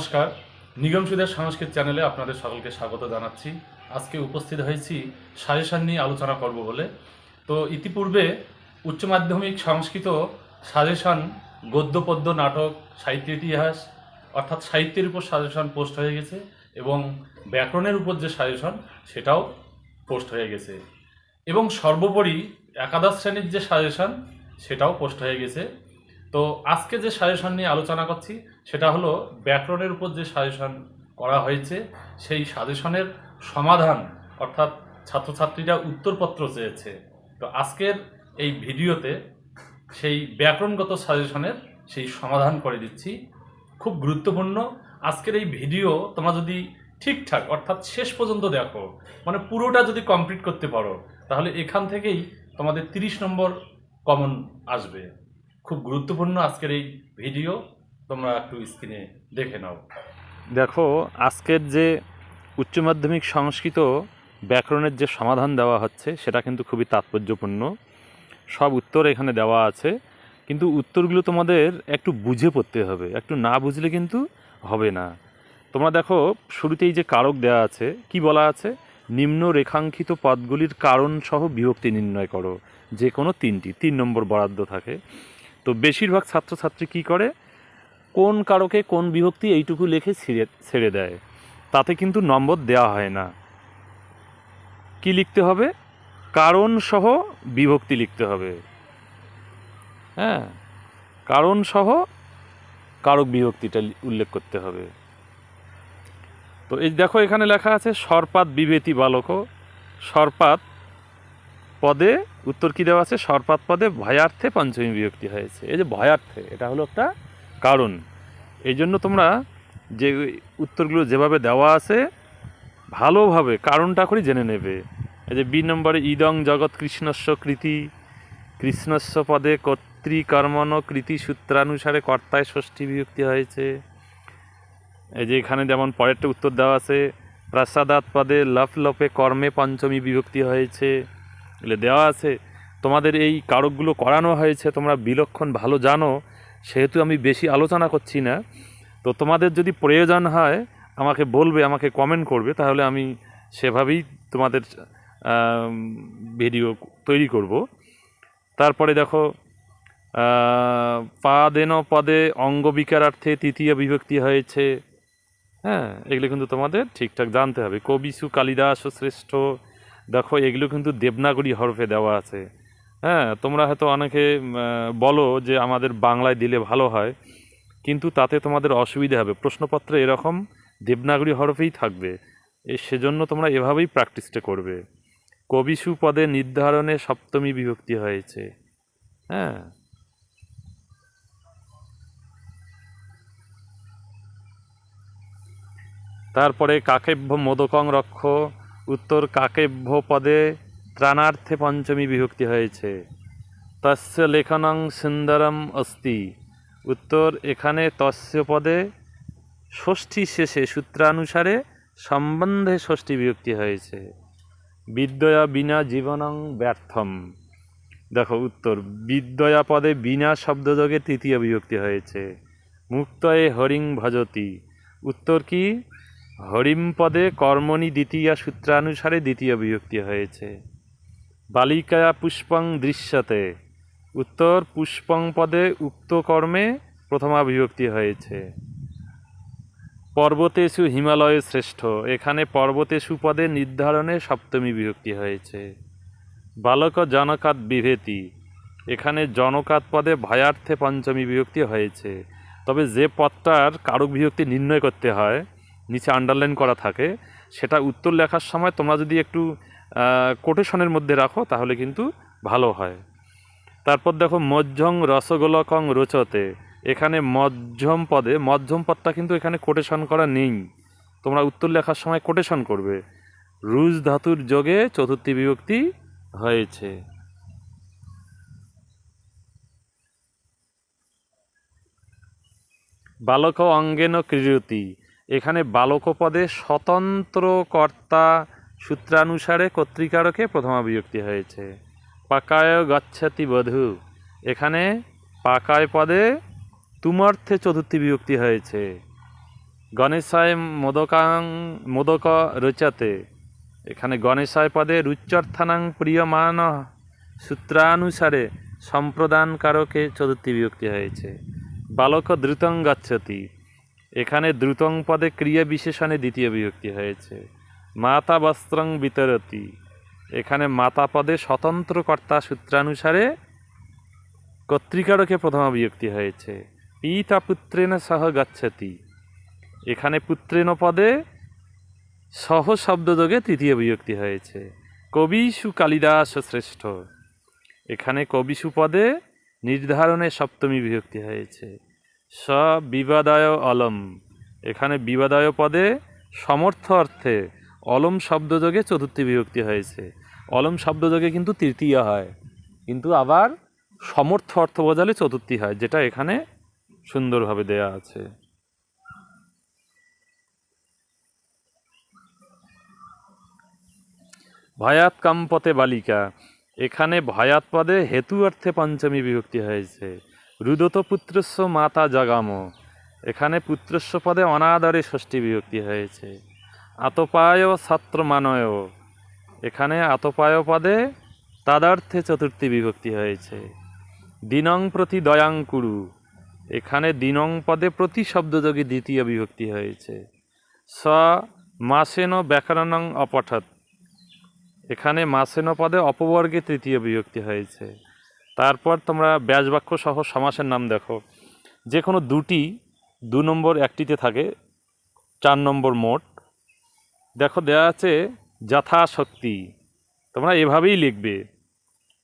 নমস্কার। নিগম সংস্কৃত চ্যানেলে আপনাদের সকলকে স্বাগত জানাচ্ছি। আজকে উপস্থিত হয়েছি সাজেশন নিয়ে আলোচনা করব বলে। তো ইতিপূর্বে উচ্চ মাধ্যমিক সংস্কৃত সাজেশন গদ্য, পদ্য, নাটক সাহিত্য ইতিহাস অর্থাৎ সাহিত্যের উপর সাজেশন পোস্ট হয়ে গেছে এবং ব্যাকরণের উপর যে সাজেশন সেটাও পোস্ট হয়ে গেছে। এবং সর্বোপরি একাদশ শ্রেণির যে সাজেশন সেটাও পোস্ট হয়ে গেছে। তো আজকে যে সাজেশন নিয়ে আলোচনা করছি, সেটা হলো ব্যাকরণের উপর যে সাজেশন করা হয়েছে, সেই সাজেশনের সমাধান, অর্থাৎ ছাত্রছাত্রীরা উত্তরপত্র চেয়েছে। তো আজকের এই ভিডিওতে সেই ব্যাকরণগত সাজেশনের সেই সমাধান করে দিচ্ছি। খুব গুরুত্বপূর্ণ। আজকের এই ভিডিও তোমরা যদি ঠিকঠাক, অর্থাৎ শেষ পর্যন্ত দেখো মানে পুরোটা যদি কমপ্লিট করতে পারো, তাহলে এখান থেকেই তোমাদের তিরিশ নম্বর কমন আসবে। খুব গুরুত্বপূর্ণ আজকের এই ভিডিও। তোমরা একটু স্ক্রিনে দেখে নাও। দেখো, আজকের যে উচ্চ মাধ্যমিক সংস্কৃত ব্যাকরণের যে সমাধান দেওয়া হচ্ছে, সেটা কিন্তু খুবই তাৎপর্যপূর্ণ। সব উত্তর এখানে দেওয়া আছে। কিন্তু উত্তরগুলো তোমাদের একটু বুঝে পড়তে হবে। একটু না বুঝলে কিন্তু হবে না। তোমরা দেখো, শুরুতেই যে কারক দেওয়া আছে, কি বলা আছে? নিম্ন রেখাঙ্কিত পদগুলির কারণ সহ বিভক্তি নির্ণয় করো। যে কোনো তিনটি, তিন নম্বর বরাদ্দ থাকে। তো বেশিরভাগ ছাত্রছাত্রী কী করে? কোন কারকে কোন বিভক্তি এইটুকু লিখে ছিঁড়ে, ছেড়ে দেয়। তাতে কিন্তু নম্বর দেওয়া হয় না। কি লিখতে হবে? কারণ সহ বিভক্তি লিখতে হবে। হ্যাঁ কারণ সহ কারক বিভক্তিটা উল্লেখ করতে হবে। তো এই দেখো এখানে লেখা আছে সরপাত বিভেতি বালক। সরপাত পদে উত্তর কী দেওয়া আছে? সরপাত পদে ভয়ার্থে পঞ্চমী বিভক্তি হয়েছে। এই যে ভয়ার্থে, এটা হলো একটা কারণ। এই জন্য তোমরা যে উত্তরগুলো যেভাবে দেওয়া আছে, ভালোভাবে কারণটা করে জেনে নেবে। এই যে বি নম্বরে, ইদং জগৎ কৃষ্ণস্ব কৃতি, কৃষ্ণস্ব পদে কর্তৃকর্মণ কৃতি সূত্রানুসারে কর্তায় ষষ্ঠী বিভক্তি হয়েছে। এই যে এখানে যেমন পরেরটা উত্তর দেওয়া আছে প্রাসাদাত পদে লফ লফে কর্মে পঞ্চমী বিভক্তি হয়েছে। এগুলো দেওয়া আছে, তোমাদের এই কারকগুলো করানো হয়েছে, তোমরা বিলক্ষণ ভালো জানো, সেহেতু আমি বেশি আলোচনা করছি না। তো তোমাদের যদি প্রয়োজন হয়, আমাকে বলবে, আমাকে কমেন্ট করবে, তাহলে আমি সেভাবেই তোমাদের ভিডিও তৈরি করব। তারপরে দেখো পাদেন পদে অঙ্গ বিকারার্থে তৃতীয় বিভক্তি হয়েছে। হ্যাঁ এগুলো কিন্তু তোমাদের ঠিকঠাক জানতে হবে। কবিসু কালিদাস শ্রেষ্ঠ দেখো, এগুলো কিন্তু দেবনাগরী হরফে দেওয়া আছে। হ্যাঁ তোমরা হয়তো অনেকে বলো যে আমাদের বাংলায় দিলে ভালো হয়, কিন্তু তাতে তোমাদের অসুবিধা হবে। প্রশ্নপত্রে এরকম দেবনাগরী হরফেই থাকবে। সেজন্য তোমরা এভাবেই প্র্যাকটিসটা করবে। কবিসু পদে নির্ধারণে সপ্তমী বিভক্তি হয়েছে। হ্যাঁ। তারপরে কাকেভ্য মোদকং রক্ষ উত্তর কাকেভ্য পদে ত্রাণার্থে পঞ্চমী বিভক্তি হয়েছে। তস্য লেখনং সুন্দরম অস্তি। উত্তর এখানে তস্য পদে ষষ্ঠী শেষে সূত্রানুসারে সম্বন্ধে ষষ্ঠী বিভক্তি হয়েছে। বিদ্যয়া বিনা জীবনং ব্যর্থম। দেখো উত্তর, বিদ্যয়া পদে বিনা শব্দযোগে তৃতীয় বিভক্তি হয়েছে। মুক্তয়ে হরিং ভজতি। উত্তর কি? হরিম পদে কর্মণি দ্বিতীয় সূত্রানুসারে দ্বিতীয় বিভক্তি হয়েছে। বালিকায়া পুষ্পং দৃশ্যতে, উত্তর পুষ্পং পদে উক্ত কর্মে প্রথমা বিভক্তি হয়েছে। পর্বতেষু হিমালয় শ্রেষ্ঠ, এখানে পর্বতেষু পদে নির্ধারণে সপ্তমী বিভক্তি হয়েছে। বালক জনকাত বিভেতি, এখানে জনকাত পদে ভয়ার্থে পঞ্চমী বিভক্তি হয়েছে। তবে যে পদটার কারক বিভক্তি নির্ণয় করতে হয় নিচে আন্ডারলাইন করা থাকে, সেটা উত্তর লেখার সময় তোমরা যদি একটু কোটেশনের মধ্যে রাখো, তাহলে কিন্তু ভালো হয়। তারপর দেখো মধ্যং রসগোলকং রোচতে। এখানে মধ্যম পদে, মধ্যম পদটা কিন্তু এখানে কোটেশন করা নেই। তোমরা উত্তর লেখার সময় কোটেশন করবে। রুজ ধাতুর যোগে চতুর্থী বিভক্তি হয়েছে। বালক অঙ্গেন ক্রীড়তি এখানে বালকপদে স্বতন্ত্র কর্তা সূত্রানুসারে কর্তৃকারকে প্রথমা বিভক্তি হয়েছে। পাকায় গচ্ছতি বধূ। এখানে পাকায় পদে তুমর্থে চতুর্থী বিভক্তি হয়েছে। গণেশায় মোদকাং মোদক রচাতে। এখানে গণেশায় পদে রুচ্যর্থানাং প্রিয়মান সূত্রানুসারে সম্প্রদানকারকে চতুর্থী বিভক্তি হয়েছে। বালক দ্রুতং গচ্ছতি। এখানে দ্রুতং পদে ক্রিয়া বিশেষণে দ্বিতীয় বিভক্তি হয়েছে। মাতা বস্ত্রং বিতরতি। এখানে মাতা পদে স্বতন্ত্র কর্তা সূত্রানুসারে কর্তৃকারকে প্রথমা বিভক্তি হয়েছে। পিতা পুত্রেণ সহ গচ্ছতি। এখানে পুত্রেণ পদে সহ শব্দযোগে তৃতীয় বিভক্তি হয়েছে। কবিষু কালিদাস শ্রেষ্ঠ। এখানে কবিষু পদে নির্ধারণে সপ্তমী বিভক্তি হয়েছে। স বিবাদায় অলম। এখানে বিবাদায় পদে সমর্থ অর্থে অলম শব্দযোগে চতুর্থী বিভক্তি হয়েছে। অলম শব্দযোগে কিন্তু তৃতীয় হয়। কিন্তু আবার সমর্থ অর্থ বোঝালে চতুর্থী হয়, যেটা এখানে সুন্দরভাবে দেয়া আছে। ভয়াত কাম্পতে বালিকা। এখানে ভয়াত পদে হেতু অর্থে পঞ্চমী বিভক্তি হয়েছে। রুদত পুত্রস্ব মাতা জগাম। এখানে পুত্রস্ব পদে অনাদরে ষষ্ঠী বিভক্তি হয়েছে। আতপায় ছাত্রমানয় এখানে আতপায় পদে তাদার্থে চতুর্থী বিভক্তি হয়েছে। দিনং প্রতি দয়াং কুরু। এখানে দিনং পদে প্রতি শব্দযোগী দ্বিতীয় বিভক্তি হয়েছে। স মাসেন ব্যাকরণং অপঠত এখানে মাসেন পদে অপবর্গে তৃতীয় বিভক্তি হয়েছে। তারপর তোমরা ব্যাসবাক্য সহ সমাসের নাম দেখো। যে কোনো দুটি দু নম্বর একটিতে থাকে, চার নম্বর মোট। দেখো, দেয়া আছে যথাশক্তি। তোমরা এভাবেই লিখবে।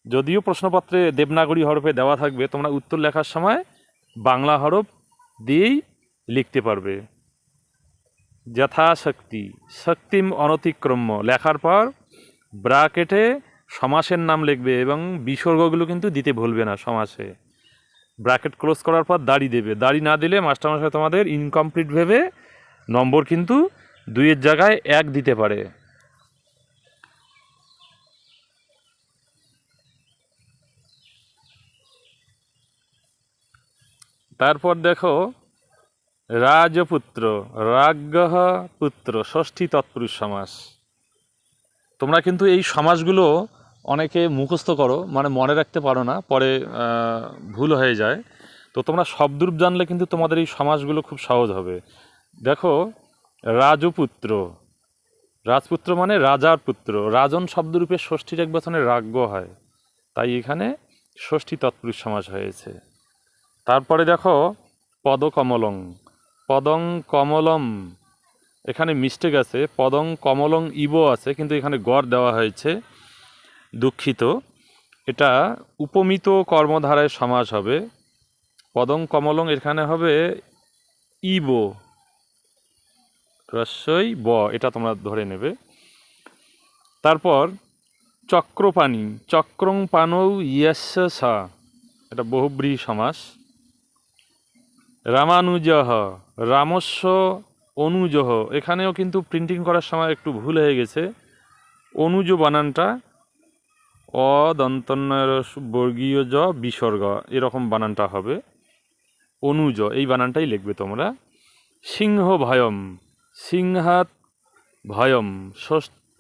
যদিও প্রশ্নপত্রে দেবনাগরী হরফে দেওয়া থাকবে, তোমরা উত্তর লেখার সময় বাংলা হরফ দিয়েই লিখতে পারবে। যথাশক্তি, শক্তিম অনতিক্রম্য। লেখার পর ব্রাকেটে সমাসের নাম লিখবে এবং বিসর্গগুলো কিন্তু দিতে ভুলবে না সমাসে। ব্র্যাকেট ক্লোজ করার পর দাড়ি দেবে। দাড়ি না দিলে মাস্টারমশাই তোমাদের ইনকমপ্লিট ভেবে নম্বর কিন্তু দুইয়ের জায়গায় এক দিতে পারে। তারপর দেখো, রাজপুত্র রাজ্ঞ পুত্র, ষষ্ঠী তৎপুরুষ সমাস। তোমরা কিন্তু এই সমাসগুলো অনেকে মুখস্থ করো মানে মনে রাখতে পারো না, পরে ভুল হয়ে যায়। তো তোমরা শব্দরূপ জানলে কিন্তু তোমাদের এই সমাজগুলো খুব সহজ হবে। দেখো, রাজপুত্র। রাজপুত্র মানে রাজার পুত্র। রাজন শব্দরূপে ষষ্ঠীর এক বচনে রাজ্ঞ হয়। তাই এখানে ষষ্ঠী তৎপুরুষ সমাজ হয়েছে। তারপরে দেখো, পদকমলং। পদং কমলম। এখানে মিস্টেক আছে পদং কমলং ইবো আছে, কিন্তু এখানে গড় দেওয়া হয়েছে। দুঃখিত। এটা উপমিত কর্মধারায় সমাস হবে। পদং কমলং এখানে হবে ইবো। রস্যই ব, এটা তোমরা ধরে নেবে। তারপর চক্রপাণি, চক্রং পানৌ ইয়াস্য সা, এটা বহুব্রীহি সমাস। রামানুজহ রামস্য অনুজহ এখানেও কিন্তু প্রিন্টিং করার সময় একটু ভুল হয়ে গেছে। অনুজ বানানটা অদন্তন্যর বর্গীয় জ, বিসর্গ, এরকম বানানটা হবে। অনুজ, এই বানানটাই লিখবে তোমরা। সিংহ ভয়ম সিংহাত ভয়ম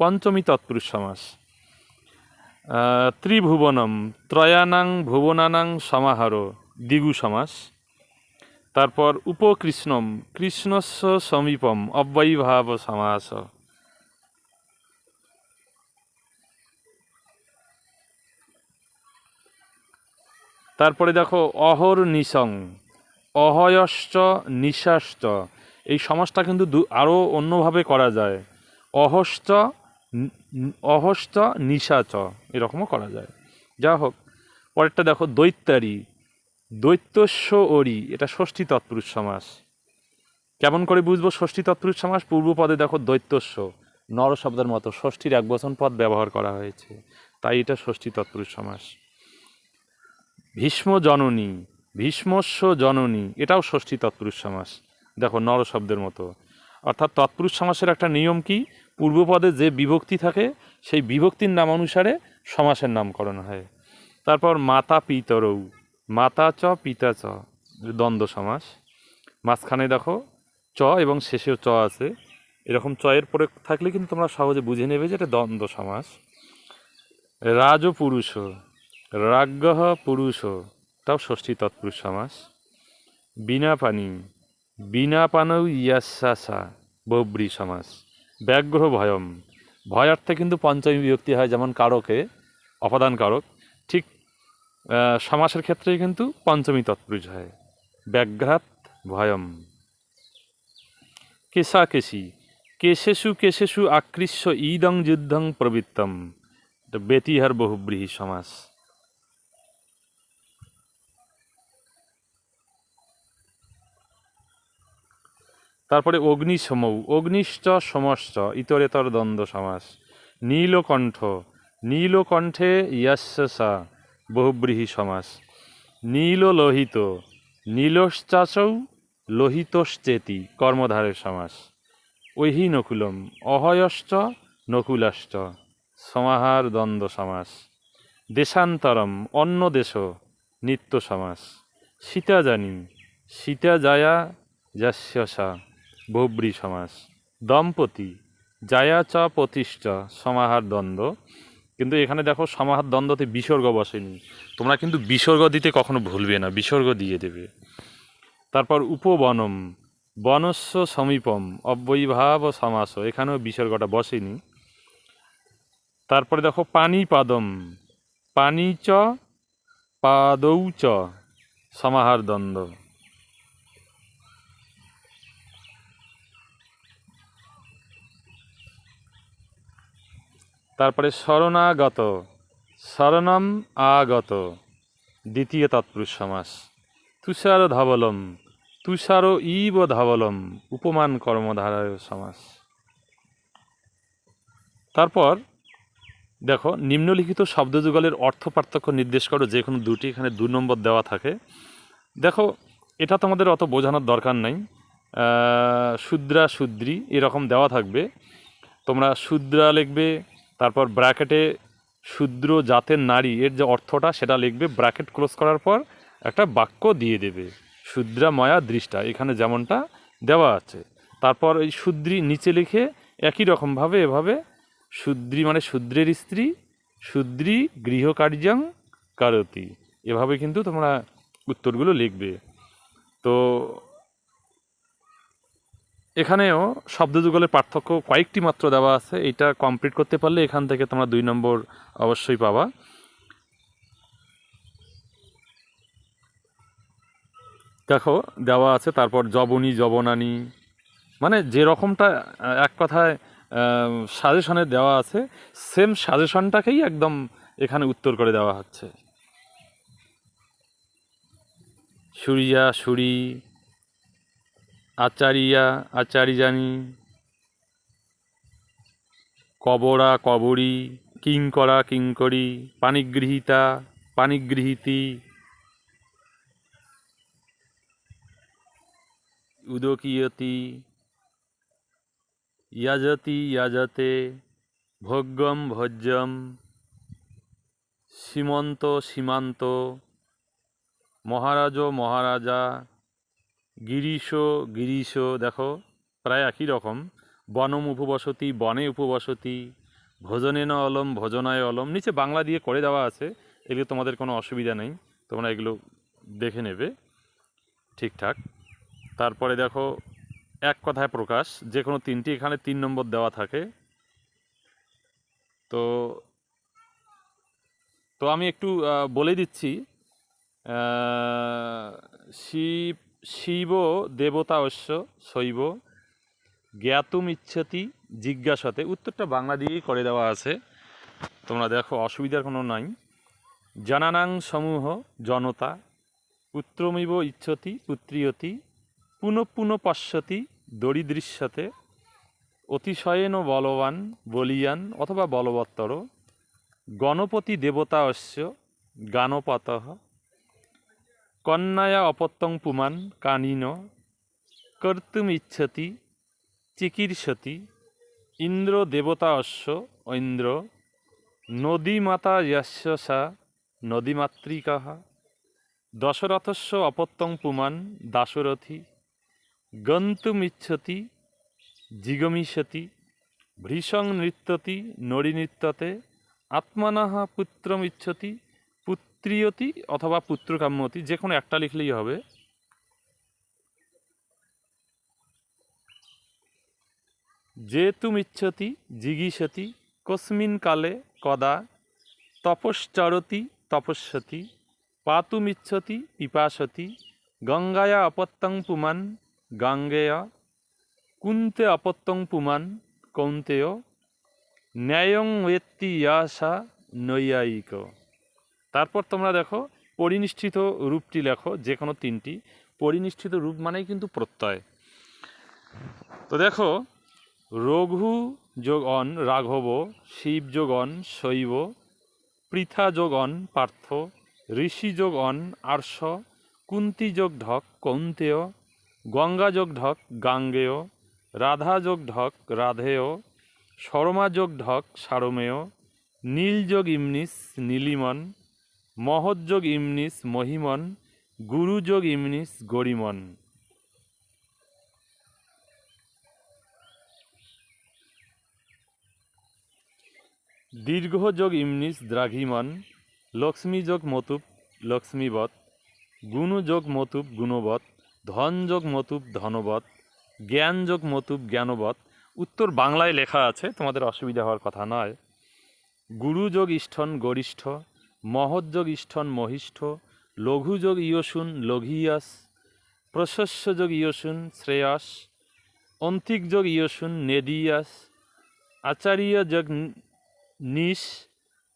পঞ্চমী তৎপুরুষ সমাস ত্রিভুবনম, ত্রয়ানাং ভুবনানাং সমাহার দ্বিগু সমাস তারপর উপকৃষ্ণম কৃষ্ণস্য সমীপম অব্যয়ীভাব সমাস তারপরে দেখো, অহর নিশং, অহয়শ্চ নিশাশ্চ। এই সমাজটা কিন্তু আরও অন্যভাবে করা যায়। অহশ্চ অহশ্চ নিশাচ, এরকমও করা যায়। যা হোক, পরেরটা দেখো, দৈত্যারি, দৈত্যস্য অরি, এটা ষষ্ঠী তৎপুরুষ সমাস। কেমন করে বুঝব ষষ্ঠী তৎপুরুষ সমাস? পূর্বপদে দেখো, দৈত্যস্য। নর শব্দের মতো ষষ্ঠীর এক বচন পদ ব্যবহার করা হয়েছে। তাই এটা ষষ্ঠী তৎপুরুষ সমাস। ভীষ্ম জননী ভীষ্মস্ব জননী, এটাও ষষ্ঠী তৎপুরুষ সমাস। দেখো নর শব্দের মতো। অর্থাৎ তৎপুরুষ সমাসের একটা নিয়ম কি? পূর্বপদে যে বিভক্তি থাকে, সেই বিভক্তির নাম অনুসারে সমাসের নামকরণ হয়। তারপর মাতা পিতরৌ, মাতা চ, পিতা চ, দ্বন্দ্ব সমাস। মাঝখানে দেখো চ এবং শেষেও চ আছে। এরকম চয়ের প্রয়োগ থাকলে কিন্তু তোমরা সহজে বুঝে নেবে যে এটা দ্বন্দ্ব সমাস। রাজ পুরুষ রাজ্ঞ পুরুষ, তাও ষষ্ঠী তৎপুরুষ সমাস। বিনা পানি, বিনা পানৌ ইয়াসা বব্রী সমাস। ব্যাঘ্র ভয়ম, ভয়ার্থে কিন্তু পঞ্চমী বিভক্তি হয় যেমন কারকে, অপাদান কারক। ঠিক সমাসের ক্ষেত্রে কিন্তু পঞ্চমী তৎপুরুষ হয়। ব্যাঘ্রাত ভয়ম। কেশা কেশি কেশেষু কেশেষু আকৃষ্য ইদং যুদ্ধং প্রবৃত্তম। বেতিহার বহুব্রীহি সমাস। তারপরে অগ্নিসমৌ, অগ্নিশ্চ, সমশ্চ, ইতরেতর দ্বন্দ্ব সমাস। নীলকণ্ঠ, নীলকণ্ঠে ইয়াস্যসা বহুব্রীহি সমাস। নীল লোহিত নীলশ্চাচৌ লোহিতশ্চেতি কর্মধারের সমাস। ঐহি নকুলম, অহয়শ্চ, নকুলাশ্চ, সমাহার দ্বন্দ্ব সমাস। দেশান্তরম, অন্য দেশ, নিত্য সমাস। সীতা জানি সীতা জায়া যাস্যসা বহুব্রী সমাস। দম্পতি জায়া চ প্রতিষ্ঠ, সমাহার দ্বন্দ্ব। কিন্তু এখানে দেখো, সমাহার দ্বন্দ্বতে বিসর্গ বসেনি। তোমরা কিন্তু বিসর্গ দিতে কখনো ভুলবে না, বিসর্গ দিয়ে দেবে। তারপর উপবনম, বনস্য সমীপম, অব্যয়ীভাব সমাস। এখানেও বিসর্গটা বসেনি। তারপরে দেখো পানি পাদম পানি চ পাদৌ চ সমাহার দ্বন্দ্ব। তারপরে শরণাগত। শরণম আগত। দ্বিতীয় তৎপুরুষ সমাস। তুষার ধবলম। তুষার ইব ধবলম। উপমান কর্মধারায় সমাস। তারপর, দেখো, নিম্নলিখিত শব্দযুগলের অর্থ পার্থক্য নির্দেশ করো, যে কোনো দুটি এখানে দু নম্বর দেওয়া থাকে। দেখো, এটা তোমাদের অত বোঝানোর দরকার নাই। শুদ্রা শুদ্রি এরকম দেওয়া থাকবে। তোমরা শুদ্রা লিখবে তারপর ব্র্যাকেটে শূদ্র জাতের নারী, এর যে অর্থটা সেটা লিখবে, ব্র্যাকেট ক্লোজ করার পর একটা বাক্য দিয়ে দেবে শূদ্রা ময়া দৃষ্টা এখানে যেমনটা দেওয়া আছে। তারপর এই শূদ্রী নিচে লিখে একই রকমভাবে এভাবে, শূদ্রী মানে শূদ্রের স্ত্রী, শূদ্রী গৃহকার্যং কারতি এভাবে কিন্তু তোমরা উত্তরগুলো লিখবে। তো এখানেও শব্দযুগলের পার্থক্য কয়েকটি মাত্র দেওয়া আছে। এটা কমপ্লিট করতে পারলে এখান থেকে তোমরা দুই নম্বর অবশ্যই পাবা। দেখো, দেওয়া আছে, তারপর জবনী, জবনানী। মানে যে রকমটা এক কথায় সাজেশনে দেওয়া আছে সেম সাজেশনটাকেই একদম এখানে উত্তর করে দেওয়া হচ্ছে। সুরিয়া, সুরি আচারিয়া, আচারিজানি, কবরা, কবরী, কিঙ্করা, কিঙ্করি, পানিগৃহীতা, পানিগৃহীতি, উদকীয়তি, ইয়াজতি, ইয়াজতে, ভোগ্যম, ভোজ্যম, সীমন্ত, সীমান্ত, মহারাজ, মহারাজা গিরিশ গিরিশ, দেখো, প্রায় একই রকম। বনম উপবসতি, বনে উপবসতি ভোজনেন অলম, ভোজনায় অলম। নিচে বাংলা দিয়ে করে দেওয়া আছে, এগুলো তোমাদের কোনো অসুবিধা নেই, তোমরা এগুলো দেখে নেবে, ঠিকঠাক। তারপরে দেখো, এক কথায় প্রকাশ, যে কোনো তিনটি এখানে তিন নম্বর দেওয়া থাকে। তো তো আমি একটু বলে দিচ্ছি শিব শিব দেবতা অশ্য শৈব জ্ঞাতুম ইচ্ছতি জিজ্ঞাসাতে। উত্তরটা বাংলা দিয়েই করে দেওয়া আছে। তোমরা দেখো, অসুবিধার কোনো নাই। জানানাং সমূহ জনতা পুত্রমিব ইচ্ছতি পুত্রিয়তি পুনঃ পুনঃ পশ্যতি দরিদৃশ্যতে অতিশয়েন বলবান বলিয়ান অথবা বলবত্তর গণপতি দেবতা অস্য গানপত কন্যায়া অপত্যং পুমান কানিন, কর্তুম ইচ্ছতি, চিকীর্ষতি, ইন্দ্র দেবতা অশ্ব, ঐন্দ্র নদীমাতা যস্য সা নদীমাতৃকা দশরথস্য অপত্যং পুমান দাশরথী গন্তুমিচ্ছতি জিগমিষ্যতি ভৃষং নৃত্যতি নড়ি নৃত্যতে আত্মনাহ পুত্রমিচ্ছতি পুত্রিয়তি অথবা পুত্রকাম্যতি যে কোনো একটা লিখলেই হবে। যে যেতুমিচ্ছতি জিগিষতি, কস্মিন কালে কদা, তপশ্চরতি তপস্যতি পাতুমিচ্ছতি পিপাসতি, গঙ্গায়া অপত্যং পুমান, গাঙ্গেয়, কুন্তে অপত্যং পুমান, কৌন্তেয়, ন্যায়ং ওয়েত্তি ইয়াসা নৈয়ায়িক। তারপর তোমরা দেখো, পরিনিষ্ঠিত রূপটি লেখো যে কোনো তিনটি। পরিনিষ্ঠিত রূপ মানেই কিন্তু প্রত্যয়। তো দেখো, রঘু যোগ অন রাঘব, শিব যোগ অন শৈব, পৃথা যোগ অন পার্থ, ঋষি যোগ অন আর্ষ, কুন্তি যোগ ঢক কৌন্তেয়, গঙ্গা যোগ ঢক গাঙ্গেয়, রাধা যোগ ঢক রাধেয়, শর্মা যোগ ঢক সারমেয়, নীল যোগ ইমনিস নীলিমন মহৎযোগ ইমনিস মহিমন, গুরুযোগ ইমনিস গরিমন। দীর্ঘযোগ ইমনিস দ্রাঘিমন, লক্ষ্মীযোগ মতুপ লক্ষ্মীবৎ, গুণযোগ মতুপ গুণবৎ, ধনযোগ মতুপ ধনবৎ, জ্ঞানযোগ মতুপ জ্ঞানবৎ। উত্তর বাংলায় লেখা আছে, তোমাদের অসুবিধা হওয়ার কথা নয়। গুরুযোগ ইষ্ঠন গরিষ্ঠ মহৎযোগ ইষ্ঠন মহিষ্ঠ লঘুযোগ ইয়সুন লঘিয়াস প্রশস্যযোগ ইয়সুন শ্রেয়াস অন্তিকযোগ ইয়সুন নেদিয়াস আচার্য যোগ নিশ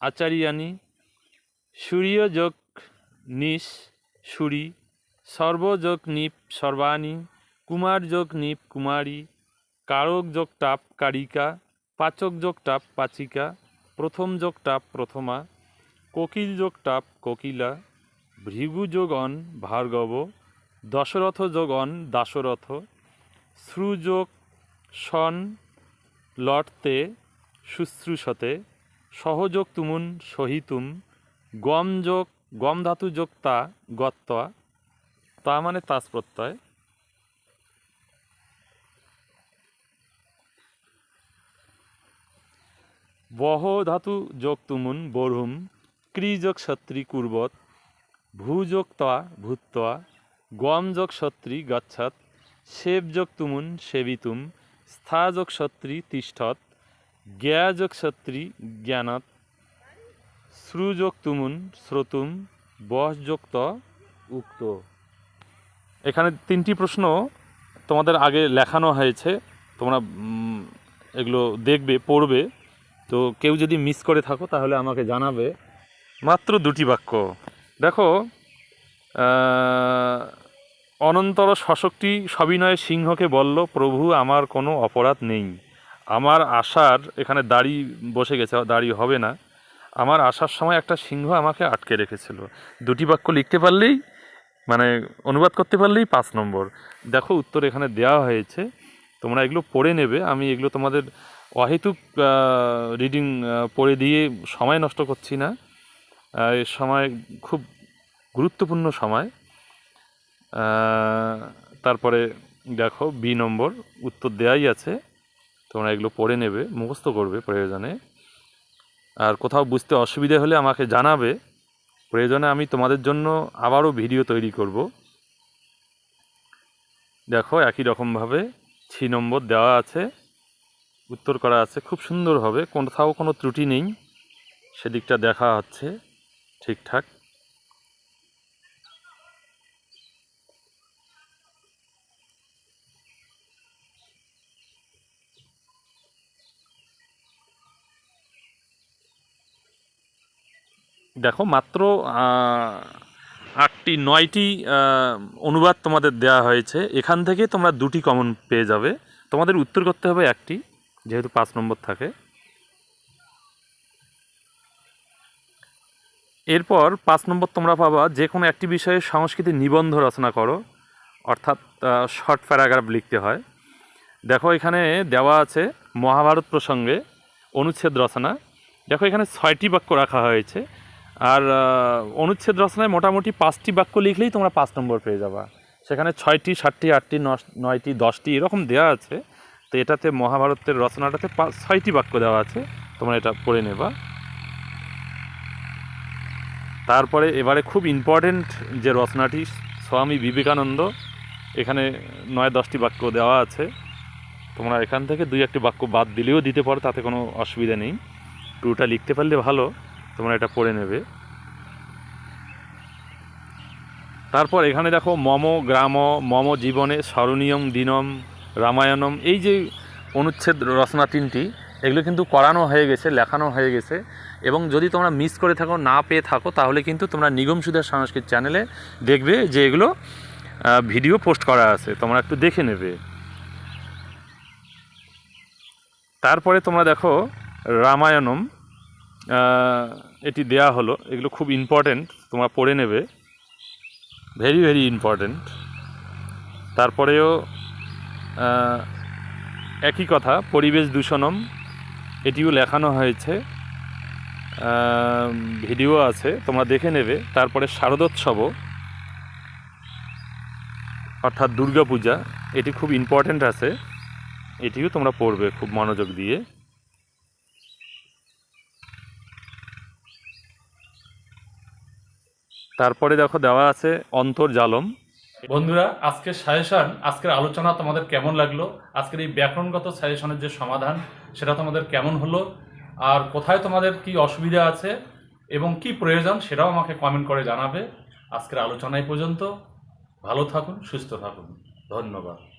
আচারিয়ানি সূর্য যোগ নিশ সুরি সর্বযোগ নিপ সর্বাণী কুমার যোগ নিপ কুমারী কারক যোগ টাপ কারিকা পাচক যোগ টাপ পাচিকা প্রথম যোগ টাপ প্রথমা কোকিল যোগ টাপ কোকিলা ভৃগু যোগ অন ভার্গব দশরথ যোগ অন দাশরথ, শ্রুযোগ সন লটতে শুশ্রূষতে, সহযোগ তুমুন সহিতুম গম যোগ গম ধাতু যোগ তা গত্তা, তা মানে তাস প্রত্যয়। বহ ধাতু যোগ তুমুন বরহুম ক্রিযোগ সত্রী কুর্বত ভূযোগ তা ভূত্বা গম যোগ সত্রী গচ্ছত সেব যোগ তুমুন সেবিতুম স্থা যোগ সত্রী তিষ্ঠত জ্ঞা যোগ সত্রী জ্ঞানত শ্রুযোগ তুমুন শ্রোতুম বস যোগ ত উক্ত। এখানে তিনটি প্রশ্ন তোমাদের আগে লেখানো হয়েছে, তোমরা এগুলো দেখবে, পড়বে। তো কেউ যদি মিস করে থাকো, তাহলে আমাকে জানাবে। মাত্র দুটি বাক্য। দেখো অনন্তর শশক্তি সবিনয় সিংহকে বলল, প্রভু, আমার কোনো অপরাধ নেই। আমার আসার এখানে দাড়ি বসে গেছে, দাড়ি হবে না। আমার আসার সময় একটা সিংহ আমাকে আটকে রেখেছিল। দুটি বাক্য লিখতে পারলেই মানে অনুবাদ করতে পারলেই পাঁচ নম্বর। দেখো, উত্তর এখানে দেওয়া হয়েছে। তোমরা এগুলো পড়ে নেবে। আমি এগুলো তোমাদের অহেতুক রিডিং পড়ে দিয়ে সময় নষ্ট করছি না। আহ, এ সময় খুব গুরুত্বপূর্ণ সময়। তারপরে দেখো বি নম্বর উত্তর দেওয়াই আছে। তোমরা এগুলো পড়ে নেবে মুখস্থ করবে প্রয়োজনে। আর কোথাও বুঝতে অসুবিধা হলে আমাকে জানাবে। প্রয়োজনে আমি তোমাদের জন্য আবারও ভিডিও তৈরি করব। দেখো একই রকমভাবে ছি নম্বর দেওয়া আছে উত্তর করা আছে। খুব সুন্দর হবে কোথাও কোনো ত্রুটি নেই সেদিকটা দেখা হচ্ছে। ঠিকঠাক? দেখো, মাত্র আটটি, নয়টি অনুবাদ তোমাদের দেওয়া হয়েছে। এখান থেকে তোমরা দুটি কমন পেয়ে যাবে। তোমাদের উত্তর করতে হবে একটি, যেহেতু পাঁচ নম্বর থাকে। এরপর পাঁচ নম্বর তোমরা পাবা যে কোনো একটি বিষয়ে সংস্কৃতি নিবন্ধ রচনা করো, অর্থাৎ শর্ট প্যারাগ্রাফ লিখতে হয়। দেখো এখানে দেওয়া আছে, মহাভারত প্রসঙ্গে অনুচ্ছেদ রচনা। দেখো এখানে ছয়টি বাক্য রাখা হয়েছে। আর অনুচ্ছেদ রচনায় মোটামুটি পাঁচটি বাক্য লিখলেই তোমরা পাঁচ নম্বর পেয়ে যাবা। সেখানে ছয়টি, সাতটি, আটটি নয়টি, দশটি এরকম দেওয়া আছে। তো এটাতে মহাভারতের রচনাটাতে ছয়টি বাক্য দেওয়া আছে, তোমরা এটা পড়ে নেবা। তারপরে এবারে খুব ইম্পর্টেন্ট যে রচনাটি, স্বামী বিবেকানন্দ, এখানে নয় দশটি বাক্য দেওয়া আছে। তোমরা এখান থেকে দুই একটি বাক্য বাদ দিলেও দিতে পারো, তাতে কোনো অসুবিধা নেই। টুটা লিখতে পারলে ভালো, তোমরা এটা পড়ে নেবে। তারপর এখানে দেখো, মম গ্রাম, মম জীবনে স্মরণীয়ম দিনম, রামায়ণম, এই যে অনুচ্ছেদ রচনা তিনটি এগুলো কিন্তু করানো হয়ে গেছে, লেখানো হয়ে গেছে। এবং যদি তোমরা মিস করে থাকো, না পেয়ে থাকো, তাহলে কিন্তু তোমরা নিগম সুধা সংস্কৃত চ্যানেলে দেখবে যে এগুলো ভিডিও পোস্ট করা আছে। তোমরা একটু দেখে নেবে। তারপরে তোমরা দেখো, রামায়ণম এটি দেয়া হলো। এগুলো খুব ইম্পর্টেন্ট তোমরা পড়ে নেবে। ভেরি ভেরি ইম্পর্টেন্ট তারপরেও একই কথা, পরিবেশ দূষণম এটিও লেখানো হয়েছে। ভিডিও আছে, তোমরা দেখে নেবে। তারপরে শারদোৎসবও। অর্থাৎ দুর্গাপূজা, এটি খুব ইম্পর্ট্যান্ট আছে। এটিও তোমরা পড়বে খুব মনোযোগ দিয়ে। তারপরে দেখো দেওয়া আছে অন্তর্জালম। বন্ধুরা, আজকের সাজেশন আজকের আলোচনা তোমাদের কেমন লাগল? আজকের এই ব্যাকরণগত সাজেশনের যে সমাধান, সেটা তোমাদের কেমন হলো? আর কোথায় তোমাদের কি অসুবিধা আছে? এবং কি প্রয়োজন, সেটাও আমাকে কমেন্ট করে জানাবে। আজকের আলোচনায় পর্যন্ত। ভালো থাকুন, সুস্থ থাকুন। ধন্যবাদ।